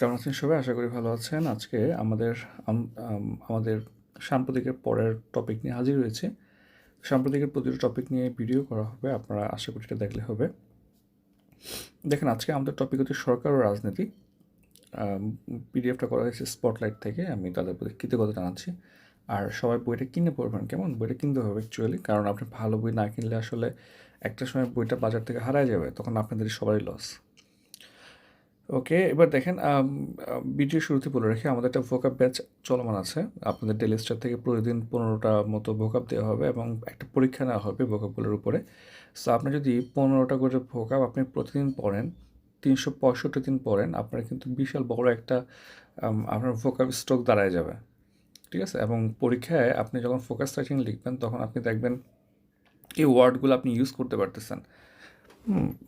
কেমন আছেন সবাই? আশা করি ভালো আছেন। আজকে আমাদের, আম- আম- আমাদের সাম্প্রতিকের পরের টপিক নিয়ে হাজির হয়েছে। সাম্প্রতিকের প্রতিটি টপিক নিয়ে ভিডিও করা হবে, আপনারা আশা করি এটা দেখলে হবে। দেখেন, আজকে আমাদের টপিক হচ্ছে সরকার ও রাজনীতি। পিডিএফটা করা হয়েছে স্পটলাইট থেকে, আমি তাদের প্রতি কৃতজ্ঞতা জানাচ্ছি। আর সবাই বইটা কিনে পড়বেন, কেমন? বইটা কিনতে হবে অ্যাকচুয়ালি কারণ আপনি ভালো বই না কিনলে আসলে একটা সময় বইটা বাজার থেকে হারায় যাবে, তখন আপনাদের সবারই লস ওকে এবার দেখেন ভিডিও শুরুতে বলে রাখি, আমাদের একটা ভোকাপ ব্যাচ চলমান আছে। আপনাদের ডেলি স্টার থেকে প্রতিদিন পনেরোটা মতো ভোকাপ দেওয়া হবে এবং একটা পরীক্ষা নেওয়া হবে ভোকাপগুলোর উপরে। সো আপনি যদি পনেরোটা করে ভোকাপ আপনি প্রতিদিন পড়েন, তিনশো পঁয়ষট্টি দিন পড়েন, আপনার কিন্তু বিশাল বড় একটা আপনার ভোকাপ স্ট্রোক দাঁড়ায় যাবে। ঠিক আছে? এবং পরীক্ষায় আপনি যখন ফোকাস রাইটিং লিখবেন, তখন আপনি দেখবেন এই ওয়ার্ডগুলো আপনি ইউজ করতে পারতেছেন।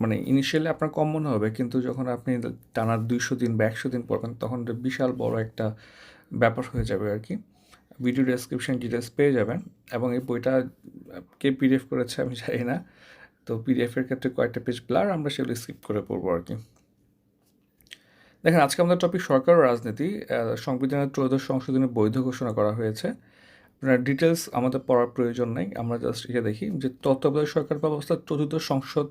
মানে ইনিশিয়ালি আপনার কম মনে হবে, কিন্তু যখন আপনি টানা দুইশো দিন বা একশো দিন পড়বেন, তখন বিশাল বড় একটা ব্যাপার হয়ে যাবে আর কি। ভিডিও ডেসক্রিপশন ডিটেলস পেয়ে যাবেন এবং এই বইটা কে পিডিএফ করেছে আমি জানি না, তো পিডিএফের ক্ষেত্রে কয়েকটা পেজ ব্লার আমরা সেগুলো স্কিপ করে পড়ব আর কি। দেখেন, আজকে আমাদের টপিক সরকার ও রাজনীতি সংবিধানের ত্রয়োদশ সংশোধনী বৈধ ঘোষণা করা হয়েছে। আপনার ডিটেলস আমাদের পড়ার প্রয়োজন নেই, আমরা জাস্ট ইয়ে দেখি যে তত্ত্বাবধায়ক সরকার ব্যবস্থা চতুর্থ সংসদ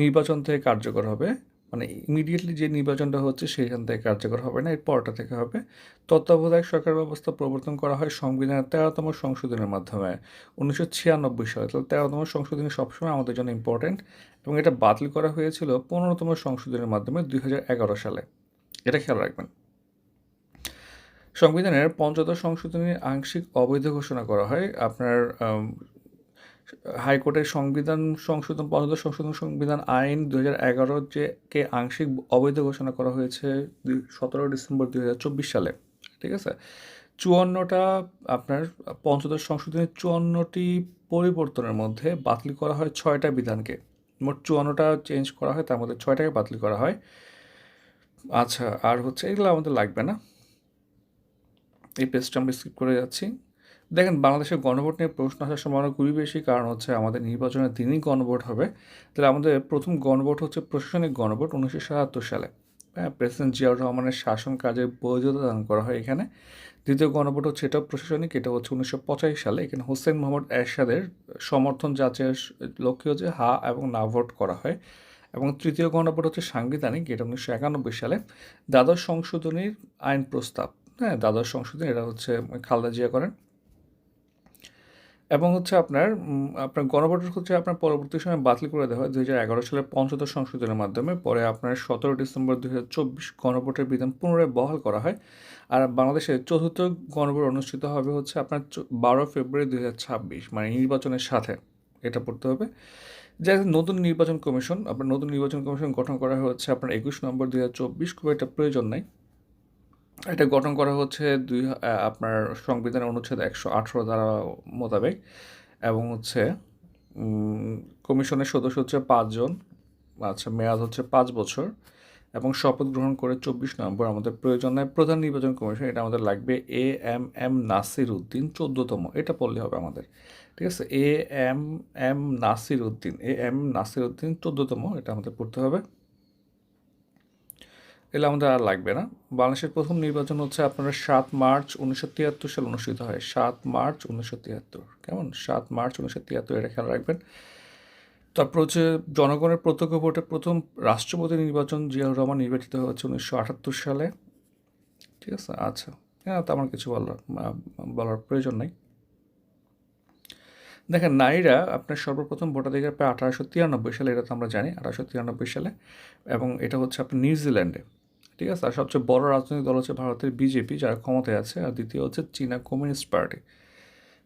নির্বাচন থেকে কার্যকর হবে। মানে ইমিডিয়েটলি যে নির্বাচনটা হচ্ছে সেইখান থেকে কার্যকর হবে না, এর পরটা থেকে হবে। তত্ত্বাবধায়ক সরকার ব্যবস্থা প্রবর্তন করা হয় সংবিধানের তেরোতম সংশোধনের মাধ্যমে। উনিশশো ছিয়ানব্বই সালে। তাহলে তেরোতম সংশোধনী সবসময় আমাদের জন্য ইম্পর্ট্যান্ট এবং এটা বাতিল করা হয়েছিল পনেরোতম সংশোধনের মাধ্যমে দুই হাজার এগারো সালে। এটা খেয়াল রাখবেন। সংবিধানের পঞ্চদশ সংশোধনীর আংশিক অবৈধ ঘোষণা করা হয়। আপনার হাইকোর্টের সংবিধান সংশোধন পঞ্চদশ সংশোধন সংবিধান আইন দু হাজার এগারো যে কে আংশিক অবৈধ ঘোষণা করা হয়েছে সতেরো ডিসেম্বর দুই হাজার চব্বিশ সালে, ঠিক আছে? চুয়ান্নটা আপনার পঞ্চদশ সংশোধনের চুয়ান্নটি পরিবর্তনের মধ্যে বাতিল করা হয় ছয়টা বিধানকে। মোট চুয়ান্নটা চেঞ্জ করা হয়, তার মধ্যে ছয়টাকে বাতিল করা হয়। আচ্ছা আর হচ্ছে এগুলো আমাদের লাগবে না। এই পেজটা আমরা স্কিপ করে যাচ্ছি। দেখেন, বাংলাদেশের গণভোট নিয়ে প্রশ্ন আসার সম্ভাবনা খুবই বেশি। কারণ হচ্ছে আমাদের নির্বাচনের দিনই গণভোট হবে। তাহলে আমাদের প্রথম গণভোট হচ্ছে প্রশাসনিক গণভোট উনিশশো সাতাত্তর সালে। হ্যাঁ প্রেসিডেন্ট জিয়াউর রহমানের শাসন কাজের বৈধতা দান করা হয় এখানে। দ্বিতীয় গণভোট হচ্ছে এটাও প্রশাসনিক, এটা হচ্ছে উনিশশো পঁচাশি সালে। এখানে হোসেন মোহাম্মদ এরশাদের সমর্থন যাচাইয়ের লক্ষ্যে হচ্ছে হা এবং না ভোট করা হয়। এবং তৃতীয় গণভোট হচ্ছে সাংবিধানিক, এটা উনিশশো একানব্বই সালে। দ্বাদশ সংশোধনীর আইন প্রস্তাব। হ্যাঁ দ্বাদশ সংশোধনী, এটা হচ্ছে খালদা জিয়া করেন। এবং হচ্ছে আপনার আপনার গণভোটের হচ্ছে আপনার পরবর্তী সময় বাতিল করে দেওয়া হয় দুই হাজার এগারো সালের পঞ্চদশ সংশোধনের মাধ্যমে। পরে আপনার সতেরো ডিসেম্বর দুই হাজার চব্বিশ গণভোটের বিধান পুনরায় বহাল করা হয়। আর বাংলাদেশের চতুর্থ গণভোট অনুষ্ঠিত হবে হচ্ছে আপনার বারো ফেব্রুয়ারি দুই হাজার ছাব্বিশ মানে নির্বাচনের সাথে। এটা পড়তে হবে। যে নতুন নির্বাচন কমিশন, আপনার নতুন নির্বাচন কমিশন গঠন করা হচ্ছে আপনার একুশ নম্বর দুই হাজার চব্বিশ, খুব একটা প্রয়োজন নাই। এটা গঠন করা হচ্ছে দুই আপনার সংবিধানের অনুচ্ছেদ একশো আঠারো দ্বারা মোতাবেক এবং হচ্ছে কমিশনের সদস্য হচ্ছে পাঁচজন আচ্ছা মেয়াদ হচ্ছে পাঁচ বছর এবং শপথ গ্রহণ করে চব্বিশ নভেম্বর আমাদের প্রয়োজন নয় প্রধান নির্বাচন কমিশন, এটা আমাদের লাগবে A M M Nasir Uddin, চোদ্দতম। এটা পড়লে হবে আমাদের। ঠিক আছে? A M M Nasir Uddin, A M Nasir Uddin, চোদ্দতম। এটা আমাদের পড়তে হবে। এগুলো আমাদের আর লাগবে না। বাংলাদেশের প্রথম নির্বাচন হচ্ছে আপনার সাত মার্চ উনিশশো তিয়াত্তর সালে অনুষ্ঠিত হয়। সাত মার্চ উনিশশো তিয়াত্তর। কেমন? সাত মার্চ উনিশশো তিয়াত্তর, এটা খেয়াল রাখবেন। তারপর হচ্ছে জনগণের প্রত্যক্ষ ভোটে প্রথম রাষ্ট্রপতি নির্বাচন জিয়াউর রহমান নির্বাচিত হচ্ছে উনিশশো আটাত্তর সালে। ঠিক আছে? আচ্ছা। হ্যাঁ তেমন কিছু বলার বলার প্রয়োজন নেই। দেখেন, নারীরা আপনার সর্বপ্রথম ভোটাধিকার প্রায় আঠারোশো তিরানব্বই সালে, এটা তো আমরা জানি, আঠারোশো তিরানব্বই সালে। এবং এটা হচ্ছে আপনার নিউজিল্যান্ডে। ঠিক আছে? আর সবচেয়ে বড় রাজনৈতিক দল হচ্ছে ভারতের বিজেপি, যারা ক্ষমতায় আছে। আর দ্বিতীয় হচ্ছে চীনা কমিউনিস্ট পার্টি।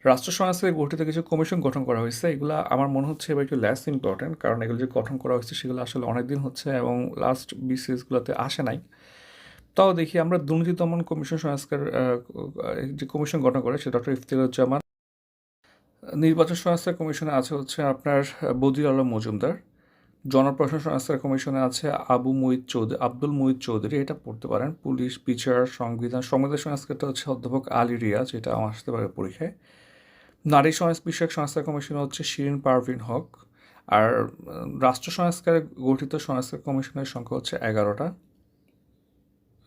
রাষ্ট্র সংস্থায় গঠিত কিছু কমিশন গঠন করা হয়েছে। এগুলো আমার মনে হচ্ছে এবার একটু ল্যাস ইম্পর্টেন্ট কারণ এগুলো যে গঠন করা হয়েছে, সেগুলো আসলে অনেক দিন হচ্ছে এবং লাস্ট বিসিএসগুলোতে আসে নাই। তাও দেখি আমরা দুর্নীতি দমন কমিশন সংস্কার যে কমিশন গঠন করে সে ডক্টর ইফতিরুজ্জামান নির্বাচন সংস্কার কমিশনে আছে হচ্ছে আপনার বদির আলম মজুমদার। জনপ্রশাসন সংস্কার কমিশনে আছে আবু মুহিত চৌধুরী, আব্দুল মুহিত চৌধুরী। এটা পড়তে পারেন। পুলিশ, বিচার, সংবিধান সংবিধান সংস্কারটা হচ্ছে অধ্যাপক আলী রিয়াজ, এটা আমার আসতে পারে পরীক্ষায়। নারী সমাজ বিষয়ক সংস্কার কমিশন হচ্ছে শিরিন পারভিন হক। আর রাষ্ট্র সংস্কারে গঠিত সংস্কার কমিশনের সংখ্যা হচ্ছে এগারোটা।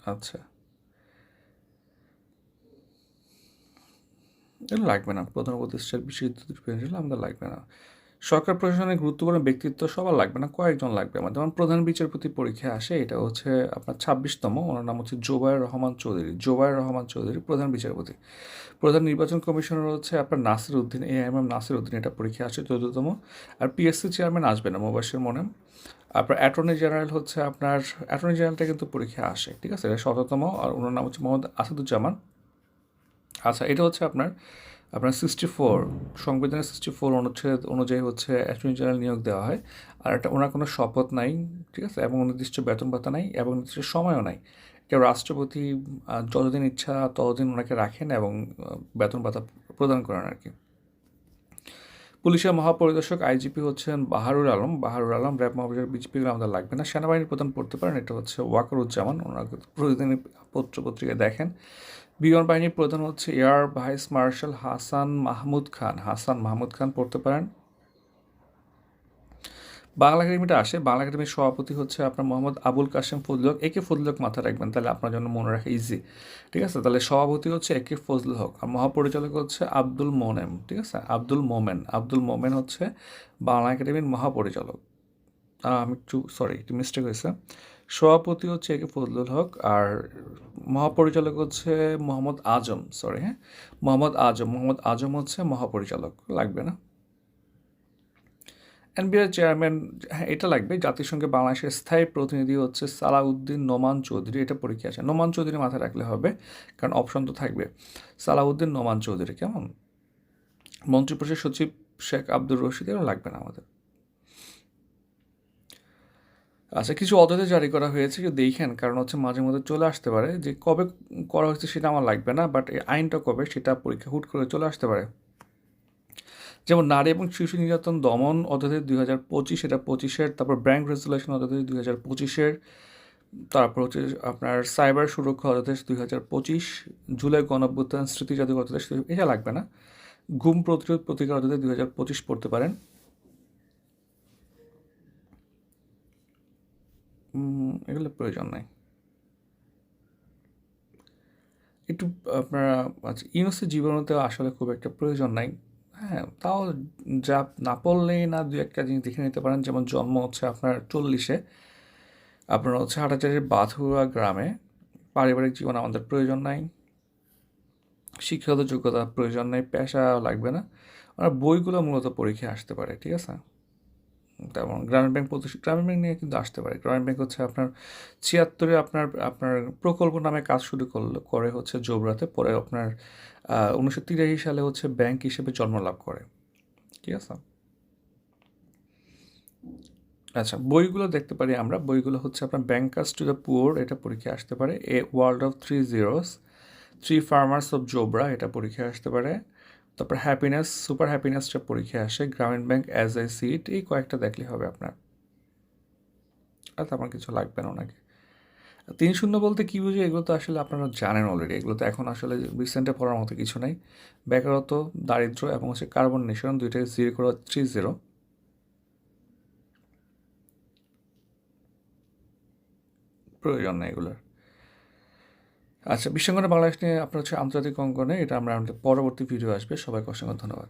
আচ্ছা। লাগবে না। প্রধান উপদেষ্টার পেন্সিল আমাদের লাগবে না। সরকার প্রশাসনের গুরুত্বপূর্ণ ব্যক্তিত্ব সবার লাগবে না, কয়েকজন লাগবে আমাদের যেমন প্রধান বিচারপতি পরীক্ষা আসে, এটা হচ্ছে আপনার ছাব্বিশতম, ওনার নাম হচ্ছে জোবায়ের রহমান চৌধুরী। জোবায়ের রহমান চৌধুরী প্রধান বিচারপতি। প্রধান নির্বাচন কমিশনার হচ্ছে আপনার Nasir Uddin, A M M Nasir Uddin, এটা পরীক্ষা আসে, চৌদ্দতম। আর পিএসসি চেয়ারম্যান আসবে না মোবাসের মনে। আপনার অ্যাটর্নি জেনারেল হচ্ছে আপনার অ্যাটর্নি জেনারেলটা কিন্তু পরীক্ষা আসে, ঠিক আছে? এটা শততম আর ওনার নাম হচ্ছে মোহাম্মদ আসাদুজ্জামান। আচ্ছা এটা হচ্ছে আপনার আপনার সিক্সটি ফোর সংবিধানের সিক্সটি ফোর অনুচ্ছেদ অনুযায়ী হচ্ছে অ্যাটর্নি জেনারেল নিয়োগ দেওয়া হয়। আর এটা ওনার কোনো শপথ নাই, ঠিক আছে? এবং নির্দিষ্ট বেতন ভাতা নাই এবং নির্দিষ্ট সময়ও নাই। কেউ রাষ্ট্রপতি যতদিন ইচ্ছা ততদিন ওনাকে রাখেন এবং বেতন ভাতা প্রদান করেন আর কি। পুলিশের মহাপরিদর্শক আইজিপি হচ্ছেন বাহারুল আলম। বাহারুল আলম, র্যাব মহাপরিচালক বিজেপি আমাদের লাগবে না। সেনাবাহিনীর প্রধান পড়তে পারেন, এটা হচ্ছে ওয়াকরুজ্জামান। ওনারা প্রতিদিনই পত্র পত্রিকায় দেখেন। বিমান বাহিনীর প্রধান হচ্ছে air vice marshal Hasan Mahmud Khan. Hasan Mahmud Khan পড়তে পারেন। বাংলা একাডেমিটা আসে। বাংলা একাডেমির সভাপতি হচ্ছে আপনার মোহাম্মদ আবুল কাশেম ফজলুল হক। একে ফজলুল হক মাথায় রাখবেন। তাহলে আপনার জন্য মনে রাখা ইজি ঠিক আছে? তাহলে সভাপতি হচ্ছে একে ফজলুল হক আর মহাপরিচালক হচ্ছে আব্দুল মোনেম। ঠিক আছে? আব্দুল মোমেন। আব্দুল মোমেন হচ্ছে বাংলা একাডেমির মহাপরিচালক। আমি একটু সরি একটু মিস্টেক হয়েছে। সভাপতি হচ্ছে একে ফজলুল হক আর মহাপরিচালক হচ্ছে মোহাম্মদ আজম সরি হ্যাঁ? মোহাম্মদ আজম। মোহাম্মদ আজম হচ্ছে মহাপরিচালক, লাগবে না? এনবিআর চেয়ারম্যান হ্যাঁ এটা লাগবে। জাতিসংঘে বাংলাদেশের স্থায়ী প্রতিনিধি হচ্ছে সালাউদ্দিন নোমান চৌধুরী। এটা পরীক্ষা আছে। নোমান চৌধুরী মাথায় রাখলে হবে, কারণ অপশন তো থাকবে। সালাউদ্দিন নোমান চৌধুরী, কেমন? মন্ত্রিপরিষদ সচিব শেখ আব্দুর রশিদ এরও লাগবে না আমাদের। আচ্ছা কিছু অধ্যাদেশ জারি করা হয়েছে যে দেখেন, কারণ হচ্ছে মাঝে মধ্যে চলে আসতে পারে যে কবে করা হয়েছে সেটা আমার লাগবে না বাট এই আইনটা কবে সেটা পরীক্ষা হুট করে চলে আসতে পারে। যেমন নারী এবং শিশু নির্যাতন দমন অধ্যাদেশ দুই হাজার পঁচিশ, এটা পঁচিশের, তারপর ব্যাংক রেজুলেশন অধ্যাদেশ দুই হাজার পঁচিশের, তারপর হচ্ছে আপনার সাইবার সুরক্ষা অধ্যাদেশ দুই হাজার পঁচিশ, জুলাই গণঅভ্যুত্থান স্মৃতি জাতীয় অধ্যাদেশ, এটা লাগবে না। ঘুম প্রতিরোধ প্রতিকার অধ্যাদেশ দুই হাজার পঁচিশ পড়তে পারেন। এগুলো প্রয়োজন নাই। একটু, আপনারা আচ্ছা ইউনুসের জীবনেতে আসলে খুব একটা প্রয়োজন নাই। হ্যাঁ তাও যা না পড়লেই না দু একটা জিনিস দেখে নিতে পারেন। যেমন জন্ম হচ্ছে আপনার চল্লিশে। আপনার হচ্ছে হাটাচারির বাথুয়া গ্রামে। পারিবারিক জীবন আমাদের প্রয়োজন নাই। শিক্ষাগত যোগ্যতা প্রয়োজন নেই। পেশা লাগবে না। আর বইগুলো মূলত পরীক্ষায় আসতে পারে, ঠিক আছে? তেমন। গ্রামীণ ব্যাংক প্রতিষ্ঠা, গ্রামীণ ব্যাংক নিয়ে কিন্তু আসতে পারে। গ্রামীণ ব্যাংক হচ্ছে আপনার ছিয়াত্তরে আপনার আপনার প্রকল্প নামে কাজ শুরু করল, করে হচ্ছে জোবরাতে। পরে আপনার উনিশশো তিরাশি সালে হচ্ছে ব্যাংক হিসেবে জন্মলাভ করে। ঠিক আছে? আচ্ছা বইগুলো দেখতে পারি আমরা। বইগুলো হচ্ছে আপনার ব্যাংকার্স টু দ্য পুয়ার এটা পরীক্ষায় আসতে পারে। A world of three zeros three farmers of Jobra এটা পরীক্ষায় আসতে পারে। তারপর হ্যাপিনেস সুপার হ্যাপিনেসটা পরীক্ষায় আসে। গ্রামীণ ব্যাংক অ্যাজ আই সিট এই কয়েকটা দেখলে হবে আপনার। আর তেমন কিছু লাগবে না ওনাকে। তিন শূন্য বলতে কী বুঝি, এগুলো তো আসলে আপনারা জানেন অলরেডি এগুলো তো এখন আসলে রিসেন্টে পড়ার মতো কিছু নাই। বেকারত্ব, দারিদ্র এবং হচ্ছে কার্বন নিঃসরণ দুইটাই জিরো করে থ্রি জিরো প্রয়োজন নেই এগুলোর। আচ্ছা বিশ্বঙ্গনে বাংলাদেশ নিয়ে আপনার হচ্ছে আন্তর্জাতিক অঙ্গনে এটা আমরা আমাদের পরবর্তী ভিডিও আসবে। সবাইকে অসংখ্য ধন্যবাদ।